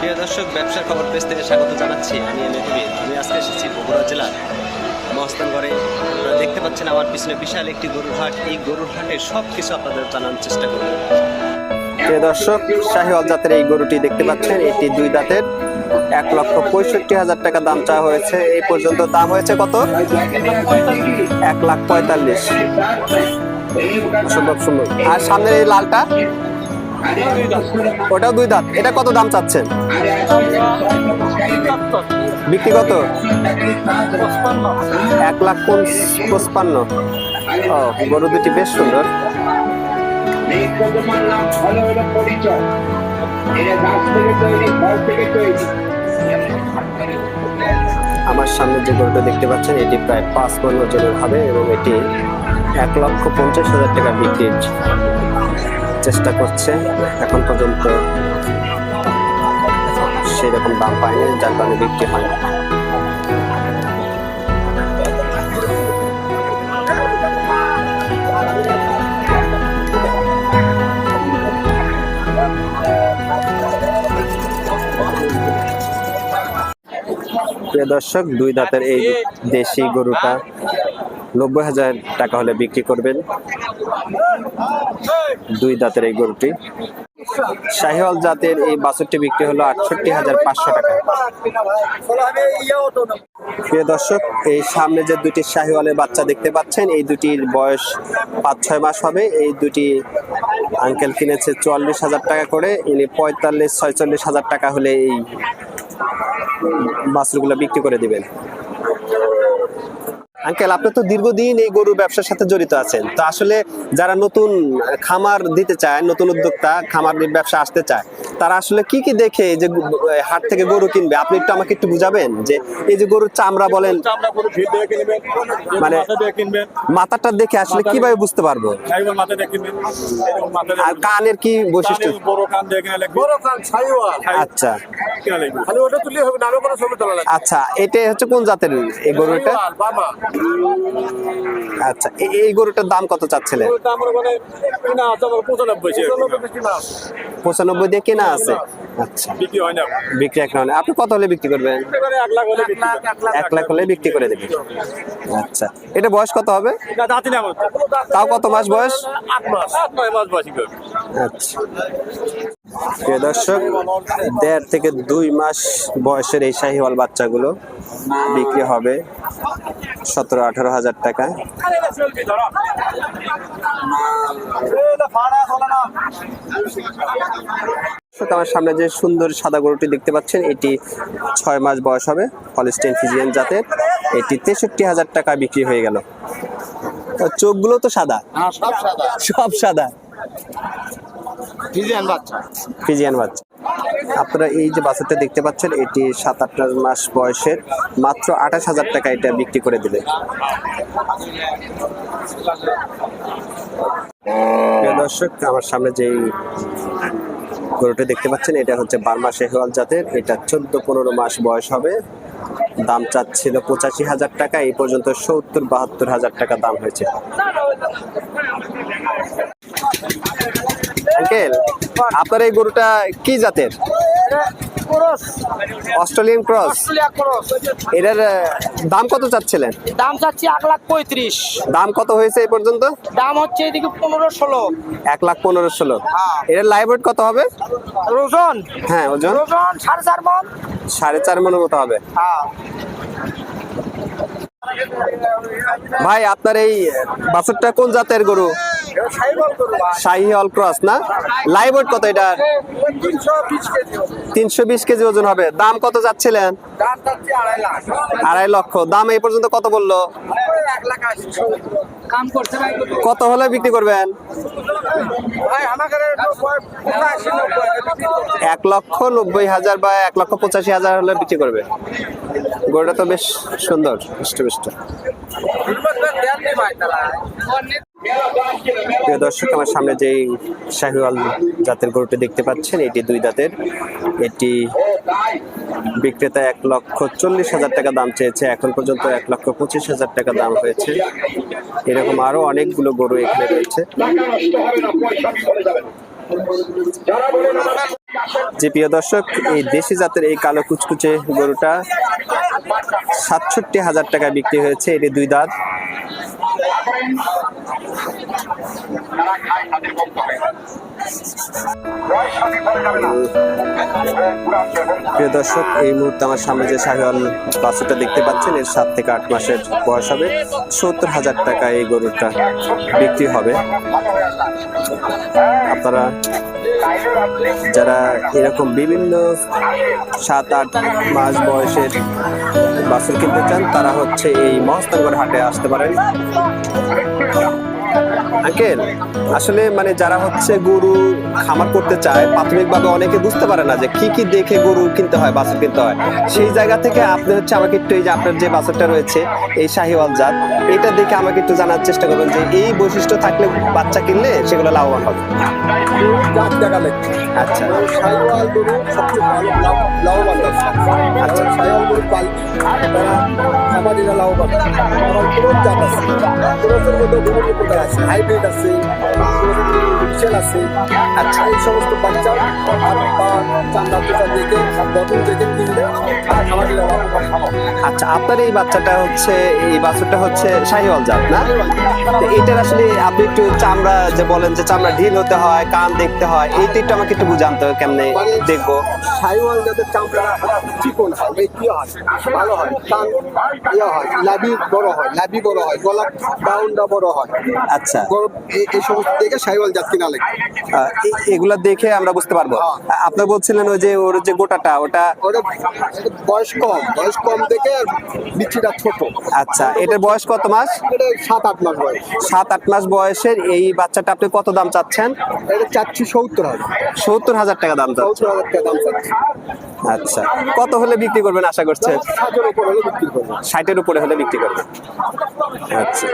প্রিয় দর্শক, ব্যবসার খবর পেজ থেকে স্বাগত জানাচ্ছি। আমি এম কবির। আমি আজকে এসেছি বগুড়া জেলার মহস্তানগড়ে। আপনারা দেখতে পাচ্ছেন আমার পিছনে বিশাল একটি গরুর হাট। এই গরুর হাটে সব কিছু আপনাদের জানার চেষ্টা করব। প্রিয় দর্শক, শাহিওয়াল জাতের এই গরুটি দেখতে পাচ্ছেন। এটি দুই দাঁতের। এক লক্ষ পঁয়ষট্টি হাজার টাকা দাম চাওয়া হয়েছে। এই পর্যন্ত দাম হয়েছে কত? এক লাখ পঁয়তাল্লিশ। অসম্ভব সুন্দর। আর সামনের এই লালটা? ওটাও দুই দাঁত। এটা কত দাম চাচ্ছেন? বিক্রি কত? এক লাখ পঁচপান্ন। গরু দুটি বেশ সুন্দর। আমার সামনে যে গরুটা দেখতে পাচ্ছেন, এটি প্রায় পাঁচ মন ওজনের হবে এবং এটি এক লক্ষ পঞ্চাশ হাজার টাকা বিক্রির চেষ্টা করছে। এখন পর্যন্ত সেরকম দাম পায়নি, যার কারণে বিক্রি হয় প্রিয় দর্শক, দুই দাঁতের এই দেশি গরুটা নব্বই হাজার টাকা হলে বিক্রি করবেন। দুই দাঁতের এই গরুটি। শাহিওয়াল জাতের এই বাছুরটি বিক্রি হলো আটষট্টি হাজার পাঁচশো টাকা। প্রিয় দর্শক, এই সামনে যে দুটি শাহিওয়ালের বাচ্চা দেখতে পাচ্ছেন, এই দুটির বয়স পাঁচ ছয় মাস হবে। এই দুটি আঙ্কেল কিনেছে চুয়াল্লিশ হাজার টাকা করে। ইনি পঁয়তাল্লিশ, ছয়চল্লিশ হাজার টাকা হলে এই বাছুরগুলো বিক্রি করে দিবেন। আঙ্কেল আপনি তো দীর্ঘদিন এই গরু ব্যবসার সাথে জড়িত আছেন। তো আসলে যারা নতুন খামার দিতে চায় নতুন উদ্যোক্তা খামার ব্যবসা আসতে চায় তারা আসলে কি কি দেখে যে হাট থেকে গরু কিনবে? আপনি একটু আমাকে একটু বুঝাবেন যে এই যে গরুর চামড়া বলেন মানে- মাথাটা দেখে আসলে কীভাবে বুঝতে পারব? আর কানের কি বৈশিষ্ট্য? আচ্ছা। কিনা লাগবে খালি ওটা তুললে হবে না কোনো ছবি তোলা লাগবে আচ্ছা এটা হচ্ছে কোন জাতের এই গরুটা? আচ্ছা এই গরুটার দাম কত চাচ্ছিলেন? আমার পঁচানব্বই পঁচানব্বই দিয়ে কেনা আছে। আচ্ছা। বিক্রি হয় না। আপনি কত হলে বিক্রি করবেন? এক লাখ হলে বিক্রি করে। এক লাখ হলে বিক্রি করে দেবেন। আচ্ছা এটা বয়স কত হবে? তাও কত মাস বয়স? আট মাস। আট নয় মাস বয়সী আচ্ছা। প্রিয় দর্শক দেড় থেকে দুই মাস বয়সের এই শাহিওয়াল বাচ্চাগুলো বিক্রি হবে সতেরো আঠারো হাজার টাকা। আমার সামনে যে সুন্দর সাদা গরুটি দেখতে পাচ্ছেন এটি ছয় মাস বয়স হবে হলিস্টেন ফিজিয়ান জাতের। এটি তেষট্টি হাজার টাকা বিক্রি হয়ে গেল। তো চোখগুলো তো সাদা। হ্যাঁ সব সাদা। ডিজাইন বাচ্চা। ফিজিয়ান বাচ্চা। আপনারা এই যে বাছুরটা দেখতে পাচ্ছেন, এটি সাত আট মাস বয়সের, মাত্র আঠাশ হাজার টাকা এটা বিক্রি করে দিলে দর্শক, আমার সামনে যেই গরুটা দেখতে পাচ্ছেন, এটা হচ্ছে বার্মা শেহওয়াল জাতের, এটা চোদ্দ পনেরো মাস বয়স হবে। দাম চাচ্ছিল পঁচাশি হাজার টাকা, এই পর্যন্ত সত্তর বাহাত্তর হাজার টাকা দাম হয়েছে। আঙ্কেল আপনার এই গরুটা কি জাতের? Australian cross. এটার দাম কত চাচ্ছিলেন? দাম চাচ্ছি এক লাখ পঁয়ত্রিশ। দাম কত হয়েছে এই পর্যন্ত? দাম হচ্ছে এদিকে পনেরো ষোলো। এক লাখ পনেরো ষোলো। এটার লাইভ ওয়েট কত হবে? ওজন? হ্যাঁ ওজন। ওজন সাড়ে চার মন। সাড়ে চার মনের মতো হবে। হ্যাঁ। ভাই আপনার এই বাছুরটা কোন জাতের গরু? শাহি অল ক্রস না? লাইভ ওয়েট কত এটা তিনশো বিশ কেজি ওজন। হবে। দাম কত যাচ্ছিলেন? আড়াই লক্ষ। দাম এই পর্যন্ত কত বলল? কত হলে বিক্রি করবেন? এক লক্ষ নব্বই হাজার বা এক লক্ষ পঁচাশি হাজার হলে বিক্রি করবে। গরুটা তো বেশ সুন্দর হৃষ্টপুষ্ট প্রিয় দর্শক, আমার সামনে যেই শাহিওয়াল জাতের গরুটি দেখতে পাচ্ছেন, এটি দুই দাঁতের। এটি বিক্রেতা এক লক্ষ চল্লিশ হাজার টাকা দাম চেয়েছে। এখন পর্যন্ত এক লক্ষ পঁচিশ হাজার টাকা দাম হয়েছে। এরকম আরও অনেকগুলো গরু এখানে রয়েছে। যে প্রিয় দর্শক, এই দেশি জাতের এই কালো কুচকুচে গরুটা সাতষট্টি হাজার টাকা বিক্রি হয়েছে। এটি দুই দাঁত। করে তারা খায় তাদের ভক্ত প্রিয় দর্শক, এই মুহূর্তে আমার সামনে যে শাহিওয়াল বাছুরটা দেখতে পাচ্ছেন, এর সাত থেকে আট মাসের বয়স হবে। সত্তর হাজার টাকা এই গরুটা বিক্রি হবে। আপনারা যারা এরকম বিভিন্ন সাত, আট মাস বয়সের বাছুর কিনতে চান, তারা হচ্ছে এই মহস্তানগর হাটে আসতে পারেন। আঙ্কেল, আসলে মানে যারা হচ্ছে গরু খামার করতে চায়, প্রাথমিকভাবে অনেকে বুঝতে পারে না যে কি কি দেখে গরু কিনতে হয়, বাছুর কিনতে হয়। সেই জায়গা থেকে আপনি হচ্ছে আমাকে একটু এই যে আপনার যে বাছুরটা রয়েছে, এই শাহিওয়াল জাত, এটা দেখে আমাকে একটু জানার চেষ্টা করবেন যে এই বৈশিষ্ট্য থাকলে বাচ্চা কিনলে সেগুলো লাভবান হবে। আচ্ছা সাইওয়াল গরু সবচেয়ে ভালো লাভ- লাভবান আচ্ছা সাইওয়াল গরু পালকি তারা খামারিরা লাভবান। আমার আছে। মধ্যে বিভিন্ন প্রকার আছে। হাইব্রিড আছে মিশেল আছে। আচ্ছা এই সমস্ত বাচ্চা আর বা চান্দা দেখে বটন দেখে কিনলে আচ্ছা আপনার এই বাচ্চাটা হচ্ছে এই বাছুরটা হচ্ছে শাহিওয়াল জাত না? তো এটার আসলে আপনি একটু চামড়া যে বলেন যে চামড়া ঢিল হতে হয় কান দেখতে হয় এইটা একটু আমাকে একটু বুঝান তো কেমনে দেখব। সাইওয়াল যাদের চামড়া চিকন হয় এই ভালো হয় কান ইয়ে হয় লাবি বড় হয় লাবি বড় হয় গলা ডাউনটা বড় হয়। আচ্ছা। এই সমস্ত দেখে সাইওয়াল জাত কিনা লাগে এগুলা দেখে আমরা বুঝতে পারব। হ্যাঁ। আ- আপনি বলছিলেন ওই যে ওর যে গোটাটা ওটা ওটা বয়স কম বয়স কম দেখে বিচিটা ছোট। আচ্ছা এটার বয়স কত মাস? এটা সাত আট মাস বয়স। সাত আট মাস বয়সের এই বাচ্চাটা আপনি কত দাম চাচ্ছেন? এটা চাচ্ছি সত্তর হাজার। সত্তর হাজার টাকা দাম চাচ্ছেন। সত্তর হাজার টাকা দাম চাচ্ছি। আচ্ছা কত হলে বিক্রি করবেন আশা করছেন? ষাটের উপর হলে বিক্রি করব। ষাটের উপরে হলে বিক্রি করবেন। আচ্ছা।